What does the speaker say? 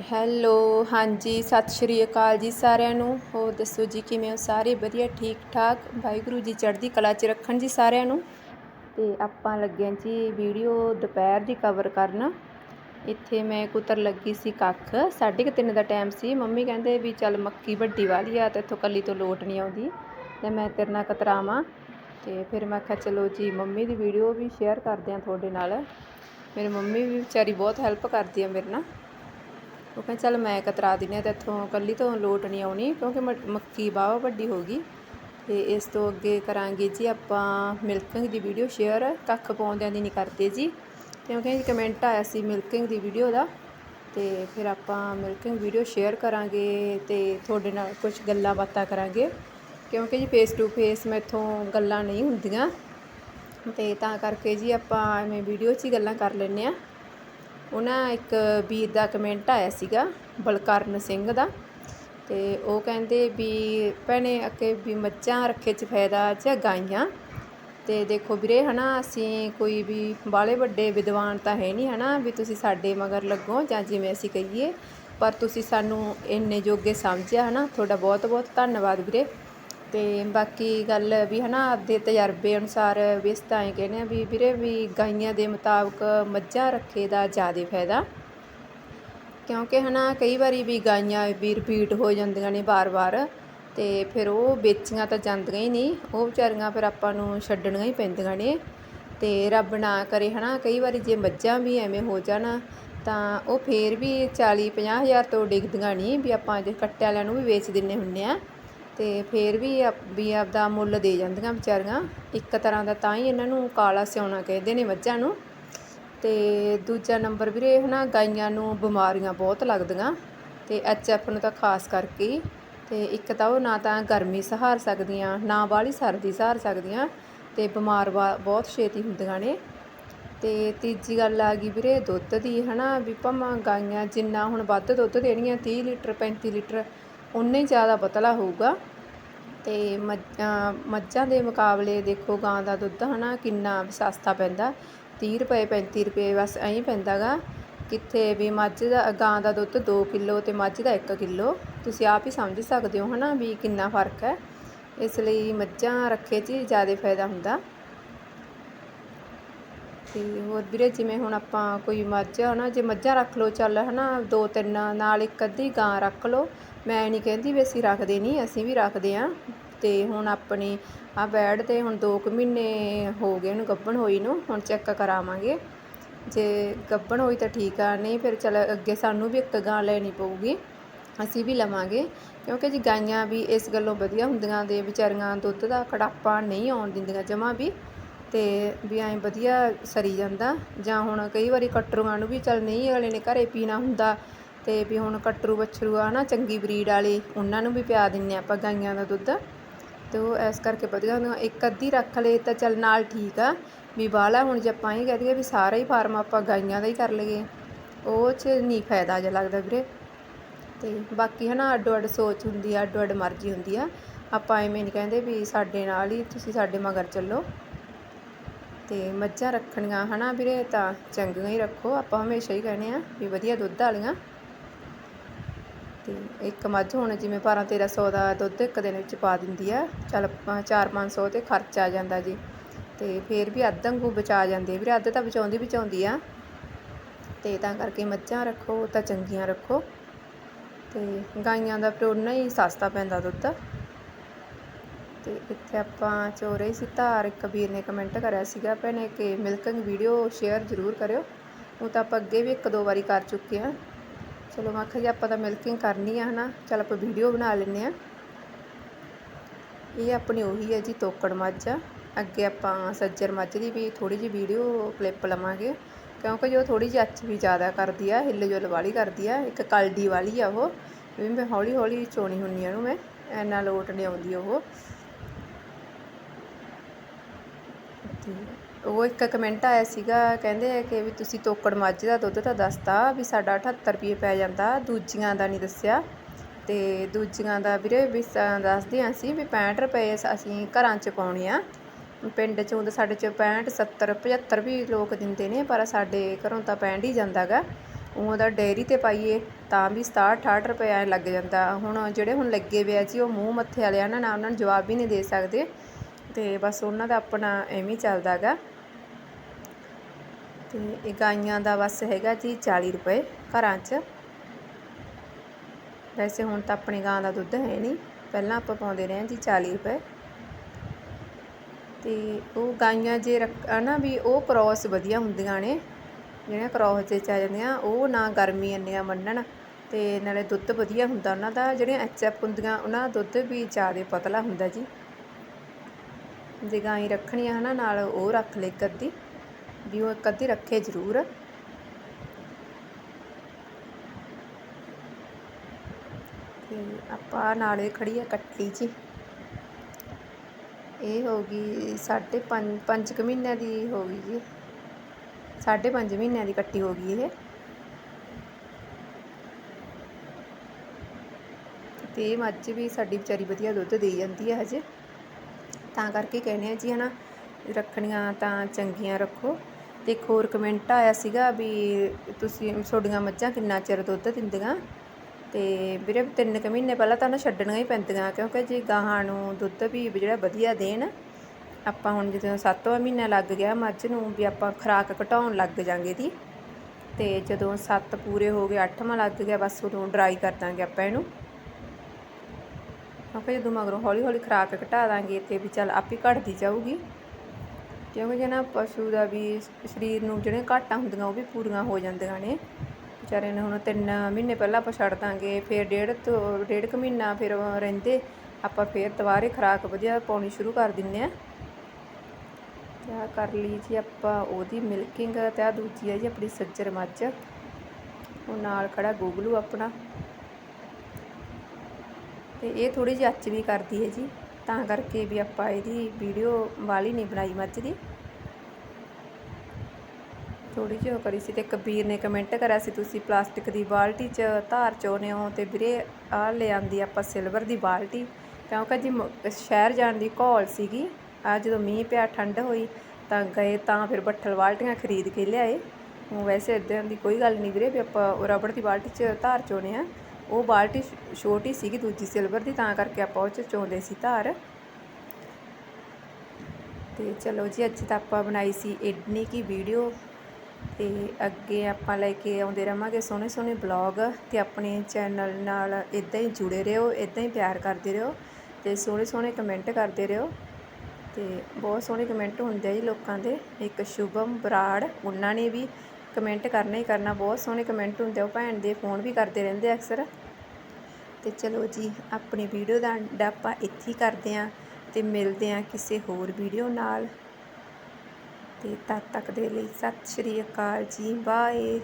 Hello, ਹਾਂਜੀ, ਸਤਿ ਸ਼੍ਰੀ ਅਕਾਲ ਜੀ ਸਾਰਿਆਂ ਨੂੰ। ਹੋਰ ਦੱਸੋ ਜੀ, ਕਿਵੇਂ ਹੋ ਸਾਰੇ? ਵਧੀਆ ਠੀਕ ਠਾਕ ਵਾਹਿਗੁਰੂ ਜੀ ਚੜ੍ਹਦੀ ਕਲਾ 'ਚ ਰੱਖਣ ਜੀ ਸਾਰਿਆਂ ਨੂੰ। ਤੇ ਆਪਾਂ ਲੱਗੇ ਹਾਂ ਜੀ ਵੀਡੀਓ ਦੁਪਹਿਰ ਦੀ ਕਵਰ ਕਰਨ। ਇੱਥੇ ਮੈਂ ਕੁਤਰ ਲੱਗੀ ਸੀ ਕੱਖ। ਸਾਢੇ ਕੁ ਤਿੰਨ ਦਾ ਟਾਈਮ ਸੀ। ਮੰਮੀ ਕਹਿੰਦੇ ਵੀ ਚੱਲ ਮੱਕੀ ਵੱਡੀ ਵਾਲੀ ਆ, ਤੇ ਇੱਥੋਂ ਕੱਲੀ ਤੋਂ ਲੋਟ ਨਹੀਂ ਆਉਂਦੀ। ਤੇ ਮੈਂ ਤੇਰੇ ਨਾਲ ਕਤਰਾਵਾਂ। ਤੇ ਫਿਰ ਮੈਂ ਕਿਹਾ, ਚਲੋ ਜੀ, ਮੰਮੀ ਦੀ ਵੀਡੀਓ ਵੀ ਸ਼ੇਅਰ ਕਰਦੇ ਆ ਤੁਹਾਡੇ ਨਾਲ। ਮੇਰੀ ਮੰਮੀ ਵੀ ਵਿਚਾਰੀ ਬਹੁਤ ਹੈਲਪ ਕਰਦੀ ਆ ਮੇਰੇ ਨਾਲ। ਉਹ ਕਹਿੰਦੇ ਚੱਲ ਮੈਂ ਕਤਰਾ ਦਿੰਦੀ ਹਾਂ ਤੇ ਇੱਥੋਂ ਕੱਲੀ ਤੋਂ ਲੋਟ ਨਹੀਂ ਆਉਣੀ ਕਿਉਂਕਿ ਮ- ਮੱਕੀ ਬਾਵਾ ਵੱਡੀ ਹੋ ਗਈ। ਤੇ ਇਸ ਤੋਂ ਅੱਗੇ ਕਰਾਂਗੇ ਜੀ ਆਪਾਂ ਮਿਲਕਿੰਗ ਦੀ ਵੀਡੀਓ ਸ਼ੇਅਰ ਕੱਖ ਪਾਉਂਦਿਆਂ ਦੀ ਨਹੀਂ ਕਰਦੇ ਜੀ। ਕਿਉਂਕਿ ਜੀ ਕਮੈਂਟ ਆਇਆ ਸੀ ਮਿਲਕਿੰਗ ਦੀ ਵੀਡੀਓ ਦਾ। ਤੇ ਫਿਰ ਆਪਾਂ ਮਿਲਕਿੰਗ ਵੀਡੀਓ ਸ਼ੇਅਰ ਕਰਾਂਗੇ ਤੇ ਤੁਹਾਡੇ ਨਾਲ ਕੁਝ ਗੱਲਾਂ ਬਾਤਾਂ ਕਰਾਂਗੇ। ਕਿਉਂਕਿ ਜੀ ਫੇਸ ਟੂ ਫੇਸ ਮੈਥੋਂ ਗੱਲਾਂ ਨਹੀਂ ਹੁੰਦੀਆਂ। ਤੇ ਤਾਂ ਕਰਕੇ ਜੀ ਆਪਾਂ ਐਵੇਂ ਵੀਡੀਓ 'ਚ ਹੀ ਗੱਲਾਂ ਕਰ ਲੈਂਦੇ ਆ ਉਹਨਾਂ ਇੱਕ ਵੀਰ ਦਾ ਕਮੈਂਟ ਆਇਆ ਸੀਗਾ, ਬਲਕਰਨ ਸਿੰਘ ਦਾ। ਤੇ ਉਹ ਕਹਿੰਦੇ ਵੀ ਭੈਣੇ ਅੱਗੇ ਵੀ ਮੱਝਾਂ ਰੱਖੇ 'ਚ ਫਾਇਦਾ ਜਾਂ ਗਾਈਆਂ ਤੇ ਦੇਖੋ ਵੀਰੇ ਹਨਾ, ਅਸੀਂ ਕੋਈ ਵੀ ਬਾਲੇ ਵੱਡੇ ਵਿਦਵਾਨ ਤਾਂ ਹੈ ਨਹੀਂ ਹਨਾ, ਵੀ ਤੁਸੀਂ ਸਾਡੇ ਮਗਰ ਲੱਗੋ ਜਾਂ ਜਿਵੇਂ ਅਸੀਂ ਕਹੀਏ। ਪਰ ਤੁਸੀਂ ਸਾਨੂੰ ਇੰਨੇ ਜੋਗੇ ਸਮਝਿਆ ਹਨਾ, ਤੁਹਾਡਾ ਬਹੁਤ ਬਹੁਤ ਧੰਨਵਾਦ ਵੀਰੇ। ਅਤੇ ਬਾਕੀ ਗੱਲ ਵੀ ਹੈ ਨਾ ਆਪਦੇ ਤਜਰਬੇ ਅਨੁਸਾਰ ਵੀ ਇਸ ਤਾਂ ਇਹ ਕਹਿੰਦੇ ਹਾਂ ਵੀ ਵੀਰੇ ਵੀ ਗਾਈਆਂ ਦੇ ਮੁਤਾਬਕ ਮੱਝਾਂ ਰੱਖੇ ਦਾ ਜ਼ਿਆਦਾ ਫਾਇਦਾ। ਕਿਉਂਕਿ ਹੈ ਨਾ ਕਈ ਵਾਰੀ ਵੀ ਗਾਈਆਂ ਵੀ ਰਿਪੀਟ ਹੋ ਜਾਂਦੀਆਂ ਨੇ ਵਾਰ-ਵਾਰ ਅਤੇ ਫਿਰ ਉਹ ਵੇਚੀਆਂ ਤਾਂ ਜਾਂਦੀਆਂ ਹੀ ਨਹੀਂ, ਉਹ ਵਿਚਾਰੀਆਂ ਫਿਰ ਆਪਾਂ ਨੂੰ ਛੱਡਣੀਆਂ ਹੀ ਪੈਂਦੀਆਂ ਨੇ ਅਤੇ ਰੱਬ ਨਾ ਕਰੇ ਹੈ ਨਾ ਕਈ ਵਾਰੀ ਜੇ ਮੱਝਾਂ ਵੀ ਐਵੇਂ ਹੋ ਜਾਣ ਤਾਂ ਉਹ ਫੇਰ ਵੀ 40 50 ਹਜ਼ਾਰ ਤੋਂ ਡਿੱਗਦੀਆਂ ਨਹੀਂ ਵੀ ਆਪਾਂ ਜੇ ਕੱਟੇ ਵਾਲਿਆਂ ਨੂੰ ਵੀ ਵੇਚ ਦਿੰਨੇ ਹੁੰਨੇ ਆ ਅਤੇ ਫਿਰ ਵੀ ਆਪ- ਵੀ ਆਪਦਾ ਮੁੱਲ ਦੇ ਜਾਂਦੀਆਂ ਵਿਚਾਰੀਆਂ। ਇੱਕ ਤਰ੍ਹਾਂ ਦਾ ਤਾਂ ਹੀ ਇਹਨਾਂ ਨੂੰ ਕਾਲਾ ਸਿਉਣਾ ਕਹਿੰਦੇ ਨੇ ਮੱਝਾਂ ਨੂੰ। ਅਤੇ ਦੂਜਾ ਨੰਬਰ ਵੀਰੇ ਹੈ ਨਾ ਗਾਈਆਂ ਨੂੰ ਬਿਮਾਰੀਆਂ ਬਹੁਤ ਲੱਗਦੀਆਂ। ਅਤੇ ਤੇ ਐਚਐਫ ਨੂੰ ਤਾਂ ਖਾਸ ਕਰਕੇ ਅਤੇ ਇੱਕ ਤਾਂ ਉਹ ਨਾ ਤਾਂ ਗਰਮੀ ਸਹਾਰ ਸਕਦੀਆਂ, ਨਾ ਬਾਹਲੀ ਸਰਦੀ ਸਹਾਰ ਸਕਦੀਆਂ। ਅਤੇ ਬਿਮਾਰ ਵਾ- ਬਹੁਤ ਛੇਤੀ ਹੁੰਦੀਆਂ ਨੇ। ਅਤੇ ਤੀਜੀ ਗੱਲ ਆ ਗਈ ਵੀਰੇ, ਦੁੱਧ ਦੀ ਹੈ ਨਾ ਵੀ ਭਾਵਾਂ ਗਾਈਆਂ ਜਿੰਨਾ ਹੁਣ ਵੱਧ ਦੁੱਧ ਦੇਣੀਆਂ 30 ਲੀਟਰ 35 ਲੀਟਰ ਉਨਾ ਹੀ ਜ਼ਿਆਦਾ ਪਤਲਾ ਹੋਊਗਾ। ਅਤੇ ਮੱਝਾਂ ਮੱਝਾਂ ਦੇ ਮੁਕਾਬਲੇ ਦੇਖੋ ਗਾਂ ਦਾ ਦੁੱਧ ਹੈ ਨਾ ਕਿੰਨਾ ਸਸਤਾ ਪੈਂਦਾ। ਤੀਹ ਰੁਪਏ 35 ਰੁਪਏ ਬਸ ਐਂ ਹੀ ਪੈਂਦਾਗਾ। ਕਿੱਥੇ ਵੀ ਮੱਝ ਦਾ, ਗਾਂ ਦਾ ਦੁੱਧ 2 ਕਿਲੋ ਅਤੇ ਮੱਝ ਦਾ 1 ਕਿਲੋ। ਤੁਸੀਂ ਆਪ ਹੀ ਸਮਝ ਸਕਦੇ ਹੋ ਹੈ ਨਾ ਵੀ ਕਿੰਨਾ ਫ਼ਰਕ ਹੈ। ਇਸ ਲਈ ਮੱਝਾਂ ਰੱਖੇ 'ਚ ਹੀ ਜ਼ਿਆਦਾ ਫਾਇਦਾ ਹੁੰਦਾ। ਤੇ ਹੋਰ ਵੀਰੇ ਜਿਵੇਂ ਹੁਣ ਆਪਾਂ ਕੋਈ ਮੱਝ, ਹਨਾ, ਜੇ ਮੱਝਾਂ ਰੱਖ ਲਓ, ਚੱਲ ਹੈ ਨਾ ਦੋ ਤਿੰਨ, ਨਾਲ ਇੱਕ ਅੱਧੀ ਗਾਂ ਰੱਖ ਲਓ, ਮੈਂ ਨਹੀਂ ਕਹਿੰਦੀ ਵੀ ਅਸੀਂ ਰੱਖਦੇ ਨਹੀਂ ਅਸੀਂ ਵੀ ਰੱਖਦੇ ਹਾਂ ਤੇ ਹੁਣ ਆਪਣੀ ਆ ਬੈਡ ਤੇ ਹੁਣ 2 ਕੁ ਮਹੀਨੇ ਹੋ ਗਏ ਉਹਨੂੰ ਗੱਭਣ ਹੋਈ ਨੂੰ, ਹੁਣ ਚੈੱਕ ਕਰਾਵਾਂਗੇ। ਜੇ ਗੱਭਣ ਹੋਈ ਤਾਂ ਠੀਕ ਆ, ਨਹੀਂ ਫਿਰ ਚੱਲ ਅੱਗੇ ਸਾਨੂੰ ਵੀ ਇੱਕ ਗਾਂ ਲੈਣੀ ਪਊਗੀ, ਅਸੀਂ ਵੀ ਲਵਾਂਗੇ। ਕਿਉਂਕਿ ਜੀ ਗਾਈਆਂ ਵੀ ਇਸ ਗੱਲੋਂ ਵਧੀਆ ਹੁੰਦੀਆਂ, ਦੇ ਵਿਚਾਰੀਆਂ ਦੁੱਧ ਦਾ ਕੜਾਪਾ ਨਹੀਂ ਆਉਣ ਦਿੰਦੀਆਂ, ਜਮਾਂ ਵੀ। ਅਤੇ ਵੀ ਐਂ ਵਧੀਆ ਸਰੀ ਜਾਂਦਾ। ਜਾਂ ਹੁਣ ਕਈ ਵਾਰੀ ਕਟਰੂਆਂ ਨੂੰ ਵੀ ਚੱਲ ਨਹੀਂ, ਅਗਲੇ ਨੇ ਘਰੇ ਪੀਣਾ ਹੁੰਦਾ ਅਤੇ ਵੀ ਹੁਣ ਕਟਰੂ ਵੱਛਰੂ ਆ ਨਾ, ਚੰਗੀ ਬਰੀਡ ਵਾਲੇ, ਉਹਨਾਂ ਨੂੰ ਵੀ ਪਿਆ ਦਿੰਨੇ ਆਪਾਂ ਗਾਈਆਂ ਦਾ ਦੁੱਧ। ਅਤੇ ਉਹ ਇਸ ਕਰਕੇ ਵਧੀਆ ਹੁੰਦਾ ਇੱਕ ਅੱਧੀ ਰੱਖ ਲਏ ਤਾਂ ਚੱਲ ਨਾਲ ਠੀਕ ਆ। ਵੀ ਬਾਹਲਾ ਹੁਣ ਜੇ ਆਪਾਂ ਇਹ ਕਹਿ ਦਈਏ ਵੀ ਸਾਰਾ ਹੀ ਫਾਰਮ ਆਪਾਂ ਗਾਈਆਂ ਦਾ ਹੀ ਕਰ ਲਈਏ, ਉਹ 'ਚ ਨਹੀਂ ਫਾਇਦਾ ਜਿਹਾ ਲੱਗਦਾ ਵੀਰੇ। ਤੇ ਬਾਕੀ ਹਨਾ ਅੱਡੋ ਅੱਡ ਸੋਚ ਹੁੰਦੀ ਆ ਅੱਡੋ ਅੱਡ ਮਰਜ਼ੀ ਹੁੰਦੀ ਆ। ਆਪਾਂ ਐਵੇਂ ਨਹੀਂ ਕਹਿੰਦੇ ਵੀ ਸਾਡੇ ਨਾਲ ਹੀ, ਤੁਸੀਂ ਸਾਡੇ ਮਗਰ ਚੱਲੋ। ਅਤੇ ਮੱਝਾਂ ਰੱਖਣੀਆਂ ਹੈ ਨਾ ਵੀਰੇ? ਤਾਂ ਚੰਗੀਆਂ ਹੀ ਰੱਖੋ। ਆਪਾਂ ਹਮੇਸ਼ਾ ਹੀ ਕਹਿੰਦੇ ਆ ਵੀ ਵਧੀਆ ਦੁੱਧ ਵਾਲੀਆਂ। ਤੇ ਇੱਕ ਮੱਝ ਹੁਣ ਜਿਵੇਂ 12 1300 ਦਾ ਦੁੱਧ ਇੱਕ ਦਿਨ ਵਿੱਚ ਪਾ ਦਿੰਦੀ ਆ। ਚੱਲ 4 500 ਤੇ ਖਰਚ ਆ ਜਾਂਦਾ ਜੀ। ਤੇ ਫਿਰ ਵੀ ਅੱਧ ਵਾਂਗੂ ਬਚਾ ਜਾਂਦੇ ਵੀਰੇ, ਅੱਧ ਤਾਂ ਬਚਾਉਂਦੀ ਬਚਾਉਂਦੀ ਆ। ਤੇ ਤਾਂ ਕਰਕੇ ਮੱਝਾਂ ਰੱਖੋ, ਤਾਂ ਚੰਗੀਆਂ ਰੱਖੋ। ਤੇ ਗਾਈਆਂ ਦਾ ਫਿਰ ਉਨਾ ਹੀ ਸਸਤਾ ਪੈਂਦਾ ਦੁੱਧ। ਤੇ ਇੱਥੇ ਆਪਾਂ ਚੋ ਚੋਰੇ ਸੀ ਧਾਰ, ਇੱਕ ਵੀਰ ਨੇ ਕਮੈਂਟ ਕਰਿਆ ਸੀਗਾ ਭੈਣੇ ਕਿ ਮਿਲਕਿੰਗ ਵੀਡੀਓ ਸ਼ੇਅਰ ਜ਼ਰੂਰ ਕਰਿਓ। ਉਹ ਤਾਂ ਆਪਾਂ ਅੱਗੇ ਵੀ ਇੱਕ ਦੋ ਵਾਰੀ ਕਰ ਚੁੱਕੇ ਆ ਚਲੋ ਮੈਂ ਆਖਿਆ ਜੀ ਆਪਾਂ ਤਾਂ ਮਿਲਕਿੰਗ ਕਰਨੀ ਆ ਹਨਾ। ਚਲ ਆਪਾਂ ਵੀਡੀਓ ਬਣਾ ਲੈਂਦੇ ਆ ਇਹ ਆਪਣੀ ਉਹੀ ਹੈ ਜੀ ਤੋਕੜ ਮੱਝ ਆ। ਅੱਗੇ ਆਪਾਂ ਸੱਜਰ ਮੱਝ ਦੀ ਵੀ ਥੋੜੀ ਜਿਹੀ ਵੀਡੀਓ ਕਲਿੱਪ ਲਵਾਂਗੇ। ਕਿਉਂਕਿ ਜੋ ਥੋੜੀ ਜਿਹੀ ਅੱਛ ਵੀ ਜ਼ਿਆਦਾ ਕਰਦੀ ਆ, ਹਿੱਲ ਜੁਲ ਵਾਲੀ ਕਰਦੀ ਆ। ਇੱਕ ਕਲਡੀ ਵਾਲੀ ਆ ਉਹ। ਵੀ ਮੈਂ ਹੌਲੀ ਹੌਲੀ ਚੋਣੀ ਹੁੰਨੀ ਆ ਉਹਨੂੰ ਮੈਂ। ਐਨਾ ਲੋਟ ਨਹੀਂ ਆਉਂਦੀ ਉਹ। ਤੇ ਉਹ ਇੱਕ ਕਮੈਂਟ ਆਇਆ ਸੀਗਾ, ਕਹਿੰਦੇ ਆ ਕਿ ਵੀ ਤੁਸੀਂ ਤੋਕੜ ਮੱਝ ਦਾ ਦੁੱਧ ਤਾਂ ਦੱਸਤਾ ਵੀ ਸਾਡਾ 78 ਰੁਪਏ ਪੈ ਜਾਂਦਾ, ਦੂਜੀਆਂ ਦਾ ਨਹੀਂ ਦੱਸਿਆ। ਤੇ ਦੂਜੀਆਂ ਦਾ ਵੀਰੇ ਵੀ ਸ- ਦੱਸਦੇ ਹਾਂ ਅਸੀਂ ਵੀ 65 ਰੁਪਏ ਅਸੀਂ ਘਰਾਂ 'ਚ ਪਾਉਣੇ ਆ। ਪਿੰਡ 'ਚੋਂ ਤਾਂ ਸਾਡੇ 'ਚ 65 70 75 ਵੀ ਲੋਕ ਦਿੰਦੇ ਨੇ, ਪਰ ਸਾਡੇ ਘਰੋਂ ਤਾਂ 65 ਹੀ ਜਾਂਦਾਗਾ ਉਹਦਾ ਡੇਅਰੀ ਤੇ ਪਾਈਏ ਤਾਂ ਵੀ 67 68 ਰੁਪਏ ਲੱਗ ਜਾਂਦਾ। ਹੁਣ ਜਿਹੜੇ ਹੁਣ ਲੱਗੇ ਵੇ ਆ ਜੀ, ਉਹ ਮੂੰਹ ਮੱਥੇ ਵਾਲੇ ਆ ਨਾ ਨਾ ਉਹਨਾਂ ਨੂੰ ਜਵਾਬ ਵੀ ਨਹੀਂ ਦੇ ਸਕਦੇ। ਤੇ ਬਸ ਉਹਨਾਂ ਦਾ ਆਪਣਾ ਐਵੇਂ ਹੀ ਚੱਲਦਾ ਗਾ ਤੇ ਇਹ ਗਾਈਆਂ ਦਾ ਬਸ ਹੈਗਾ ਜੀ 40 ਰੁਪਏ ਘਰਾਂ 'ਚ। ਵੈਸੇ ਹੁਣ ਤਾਂ ਆਪਣੀ ਗਾਂ ਦਾ ਦੁੱਧ ਹੈ ਨਹੀਂ, ਪਹਿਲਾਂ ਆਪਾਂ ਪਾਉਂਦੇ ਰਹੇ ਹਾਂ ਜੀ 40 ਰੁਪਏ। ਤੇ ਉਹ ਗਾਈਆਂ ਜੇ ਰੱਖ ਨਾ ਵੀ ਉਹ ਕ੍ਰੋਸ ਵਧੀਆ ਹੁੰਦੀਆਂ ਨੇ, ਜਿਹੜੀਆਂ ਕ੍ਰੋਸ ਚ ਆ ਜਾਂਦੀਆਂ, ਉਹ ਨਾ ਗਰਮੀ ਇੰਨੀਆਂ ਮੰਨਣ ਤੇ ਨਾਲੇ ਦੁੱਧ ਵਧੀਆ ਹੁੰਦਾ ਉਹਨਾਂ ਦਾ, ਜਿਹੜੀਆਂ ਐਚਐਫ ਹੁੰਦੀਆਂ, ਉਹਨਾਂ ਦਾ ਦੁੱਧ ਵੀ ਜ਼ਿਆਦਾ ਪਤਲਾ ਹੁੰਦਾ ਜੀ। ਜੇ ਗਾਂ ਹੀ ਰੱਖਣੀ ਆ ਹਨਾ, ਨਾਲ ਉਹ ਰੱਖ ਲੈ ਇੱਕ ਅੱਧੀ, ਵੀ ਉਹ ਇੱਕ ਅੱਧੀ ਰੱਖੇ ਜ਼ਰੂਰ। ਤੇ ਆਪਾਂ ਨਾਲੇ ਖੜੀ ਆ ਕੱਟੀ ਜੀ। ਇਹ ਹੋ ਗਈ ਸਾਢੇ ਪੰਜ ਪੰਜ ਕੁ ਮਹੀਨਿਆਂ ਦੀ ਹੋ ਗਈ ਜੀ। ਸਾਢੇ ਪੰਜ ਮਹੀਨਿਆਂ ਦੀ ਕੱਟੀ ਹੋ ਗਈ ਇਹ। ਤੇ ਮੱਝ ਵੀ ਸਾਡੀ ਵਿਚਾਰੀ ਵਧੀਆ ਦੁੱਧ ਦੇ ਜਾਂਦੀ ਹੈ ਹਜੇ। ਤਾਂ ਕਰਕੇ ਕਹਿੰਦੇ ਆ ਜੀ, ਹਨਾ, ਰੱਖਣੀਆਂ ਤਾਂ ਚੰਗੀਆਂ ਰੱਖੋ। ਤੇ ਇੱਕ ਹੋਰ ਕਮੈਂਟ ਆਇਆ ਸੀਗਾ ਵੀ ਤੁਸੀਂ ਤੁਹਾਡੀਆਂ ਮੱਝਾਂ ਕਿੰਨਾ ਚਿਰ ਦੁੱਧ ਦਿੰਦੀਆਂ? ਤੇ ਵੀਰੇ ਤਿੰਨ ਕੁ ਮਹੀਨੇ ਪਹਿਲਾਂ ਤਾਂ ਨਾ ਛੱਡਣੀਆਂ ਹੀ ਪੈਂਦੀਆਂ, ਕਿਉਂਕਿ ਜੀ ਗਾਹਾਂ ਨੂੰ ਦੁੱਧ ਵੀ ਜਿਹੜਾ ਵਧੀਆ ਦੇਣ, ਆਪਾਂ ਹੁਣ ਜਦੋਂ ਸੱਤਵਾਂ ਮਹੀਨਾ ਲੱਗ ਗਿਆ ਮੱਝ ਨੂੰ ਵੀ ਆਪਾਂ ਖੁਰਾਕ ਘਟਾਉਣ ਲੱਗ ਜਾਂਗੇ ਦੀ, ਤੇ ਜਦੋਂ ਸੱਤ ਪੂਰੇ ਹੋ ਗਏ, ਅੱਠਵਾਂ ਲੱਗ ਗਿਆ, ਬਸ ਉਦੋਂ ਡਰਾਈ ਕਰ ਦਾਂਗੇ ਆਪਾਂ ਇਹਨੂੰ। ਮੈਂ ਕਿਉਂਕਿ ਜਦੋਂ ਮਗਰੋਂ ਹੌਲੀ ਹੌਲੀ ਖੁਰਾਕ ਘਟਾ ਦਾਂਗੇ ਤੇ ਵੀ ਚੱਲ ਆਪੇ ਘਟਦੀ ਜਾਊਗੀ। ਕਿਉਂਕਿ ਜੇ ਨਾ ਪਸ਼ੂ ਦਾ ਵੀ ਸਰੀਰ ਨੂੰ ਜਿਹੜੇ ਘਾਟਾਂ ਹੁੰਦੀਆਂ ਉਹ ਵੀ ਪੂਰੀਆਂ ਹੋ ਜਾਂਦੀਆਂ ਨੇ। ਵਿਚਾਰੇ ਨੇ ਹੁਣ ਤਿੰਨ ਮਹੀਨੇ ਪਹਿਲਾਂ ਆਪਾਂ ਛੱਡ ਦਾਂਗੇ, ਫਿਰ ਡੇਢ ਤੋਂ, ਡੇਢ ਕੁ ਮਹੀਨਾ ਫਿਰ ਰਹਿੰਦੇ, ਆਪਾਂ ਫਿਰ ਦੁਬਾਰੇ ਖੁਰਾਕ ਵਧੀਆ ਪਾਉਣੀ ਸ਼ੁਰੂ ਕਰ ਦਿੰਨੇ ਆ ਤੇ ਕਰ ਲਈ ਜੀ ਆਪਾਂ ਉਹਦੀ ਮਿਲਕਿੰਗ ਤੇ ਆ ਦੂਜੀ ਆ ਜੀ ਆਪਣੀ ਸੱਜਰ ਮੱਝ। ਉਹ ਨਾਲ ਖੜਾ ਗੂਗਲੂ ਆਪਣਾ। ਤੇ ਇਹ ਥੋੜੀ ਜਿਹੀ ਅੱਚ ਵੀ ਕਰਦੀ ਹੈ ਜੀ। ਤਾਂ ਕਰਕੇ ਵੀ ਆਪਾਂ ਇਹਦੀ ਵੀਡੀਓ ਵਾਲੀ ਨਹੀਂ ਬਣਾਈ ਮੱਝ ਦੀ। ਥੋੜੀ ਜਿਹੀ ਉਹ ਕਰੀ ਸੀ ਤੇ ਕਬੀਰ ਨੇ ਕਮੈਂਟ ਕਰਿਆ ਸੀ, ਤੁਸੀਂ ਪਲਾਸਟਿਕ ਦੀ ਬਾਲਟੀ 'ਚ ਧਾਰ ਚੋਨੇ ਹੋ ਤੇ ਵੀਰੇ ਆ ਲੈ ਆਪਾਂ ਸਿਲਵਰ ਦੀ ਬਾਲਟੀ। ਕਿਉਂਕਿ ਜੀ ਸ਼ਹਿਰ ਜਾਣ ਦੀ ਘੋਲ ਸੀਗੀ। ਆ ਜਦੋਂ ਮੀਂਹ ਪਿਆ, ਠੰਡ ਹੋਈ, ਤਾਂ ਗਏ ਤਾਂ ਫਿਰ ਬੱਠਲ ਬਾਲਟੀਆਂ ਖਰੀਦ ਕੇ ਲਿਆਏ। ਉਹ ਵੈਸੇ ਇਦਾਂ ਦੀ ਕੋਈ ਗੱਲ ਨਹੀਂ ਵੀਰੇ ਵੀ ਆਪਾਂ ਰਬੜ ਦੀ ਬਾਲਟੀ 'ਚ ਧਾਰ ਚੋਨੇ ਆ। ਉਹ ਬਾਲਟੀ ਛੋਟੀ ਸੀਗੀ ਦੂਜੀ ਸਿਲਵਰ ਦੀ, ਤਾਂ ਕਰਕੇ ਆਪਾਂ ਉਹ 'ਚ ਚੋਂਦੇ ਸੀ ਧਾਰ। ਤੇ ਚਲੋ ਜੀ, ਅੱਜ ਤਾਂ ਆਪਾਂ ਬਣਾਈ ਸੀ ਇੰਨੀ ਕੀ ਵੀਡੀਓ। ਤੇ ਅੱਗੇ ਆਪਾਂ ਲੈ ਕੇ ਆਉਂਦੇ ਰਵਾਂਗੇ ਸੋਹਣੇ ਸੋਹਣੇ ਬਲੌਗ। ਤੇ ਆਪਣੇ ਚੈਨਲ ਨਾਲ ਇਦਾਂ ਹੀ ਜੁੜੇ ਰਹੋ ਇਦਾਂ ਹੀ ਪਿਆਰ ਕਰਦੇ ਰਹੋ ਤੇ ਸੋਹਣੇ ਸੋਹਣੇ ਕਮੈਂਟ ਕਰਦੇ ਰਹੋ। ਤੇ ਬਹੁਤ ਸੋਹਣੇ ਕਮੈਂਟ ਹੁੰਦੇ ਆ ਜੀ ਲੋਕਾਂ ਦੇ। ਇੱਕ ਸ਼ੁਭਮ ਬਰਾੜ, ਉਹਨਾਂ ਨੇ ਵੀ ਕਮੈਂਟ ਕਰਨਾ ਹੀ ਕਰਨਾ, ਬਹੁਤ ਸੋਹਣੇ ਕਮੈਂਟ ਹੁੰਦੇ ਆ, ਉਹ ਭੈਣ ਦੇ ਫੋਨ ਵੀ ਕਰਦੇ ਰਹਿੰਦੇ ਅਕਸਰ। ਤੇ ਚਲੋ ਜੀ, ਆਪਣੀ ਵੀਡੀਓ ਦਾ ਐਂਡ ਆਪਾਂ ਇੱਥੇ ਹੀ ਕਰਦੇ ਆਂ ਤੇ ਮਿਲਦੇ ਆਂ ਕਿਸੇ ਹੋਰ ਵੀਡੀਓ ਨਾਲ। ਤੇ ਤਦ ਤੱਕ ਦੇ ਲਈ ਸਤਿ ਸ਼੍ਰੀ ਅਕਾਲ ਜੀ, ਬਾਏ।